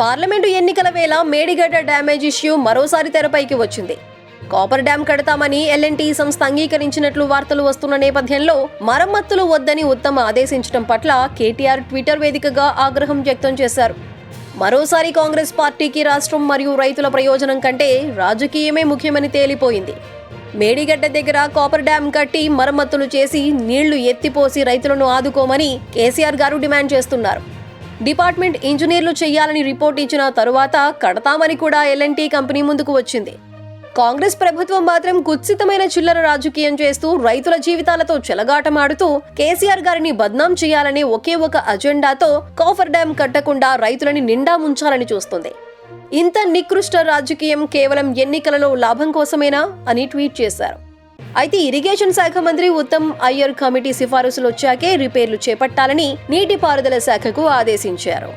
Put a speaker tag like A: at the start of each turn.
A: Parliament ఎన్నికల వేళ Medigadda damage issue మరోసారి తెరపైకి వచ్చింది. కాపర్ డ్యాం కడతామని ఎల్ఎన్టీ సంస్థ అంగీకరించినట్లు వార్తలు వస్తున్న నేపథ్యంలో మరమ్మతులు వద్దని ఉత్తమ ఆదేశించడం పట్ల కేటీఆర్ ట్విట్టర్ వేదికగా ఆగ్రహం వ్యక్తం చేశారు. మరోసారి కాంగ్రెస్ పార్టీకి రాష్ట్రం మరియు రైతుల ప్రయోజనం కంటే రాజకీయమే ముఖ్యమని తేలిపోయింది. మేడిగడ్డ దగ్గర కాపర్ డ్యాం కట్టి మరమ్మతులు చేసి నీళ్ళు ఎత్తిపోసి రైతులను ఆదుకోమని కేసీఆర్ గారు డిమాండ్ చేస్తున్నారు. డిపార్ట్మెంట్ ఇంజనీర్లు చేయాలని రిపోర్ట్ ఇచ్చిన తరువాత కడతామని కూడా ఎల్ఎన్టీ కంపెనీ ముందుకు వచ్చింది. కాంగ్రెస్ ప్రభుత్వం మాత్రం కుత్సితమైన చిల్లర రాజకీయం చేస్తూ రైతుల జీవితాలతో చెలగాటమాడుతూ కేసీఆర్ గారిని బద్నాం చేయాలనే ఒకే ఒక అజెండాతో కాఫర్ డ్యాం కట్టకుండా రైతులని నిండా ముంచాలని చూస్తుంది. ఇంత నికృష్ట రాజకీయం కేవలం ఎన్నికలలో లాభం కోసమేనా అని ట్వీట్ చేశారు. అయితే ఇరిగేషన్ శాఖ మంత్రి ఉత్తమ్ అయ్యర్ కమిటీ సిఫారసులు వచ్చాకే రిపేర్లు చేపట్టాలని నీటిపారుదల శాఖకు ఆదేశించారు.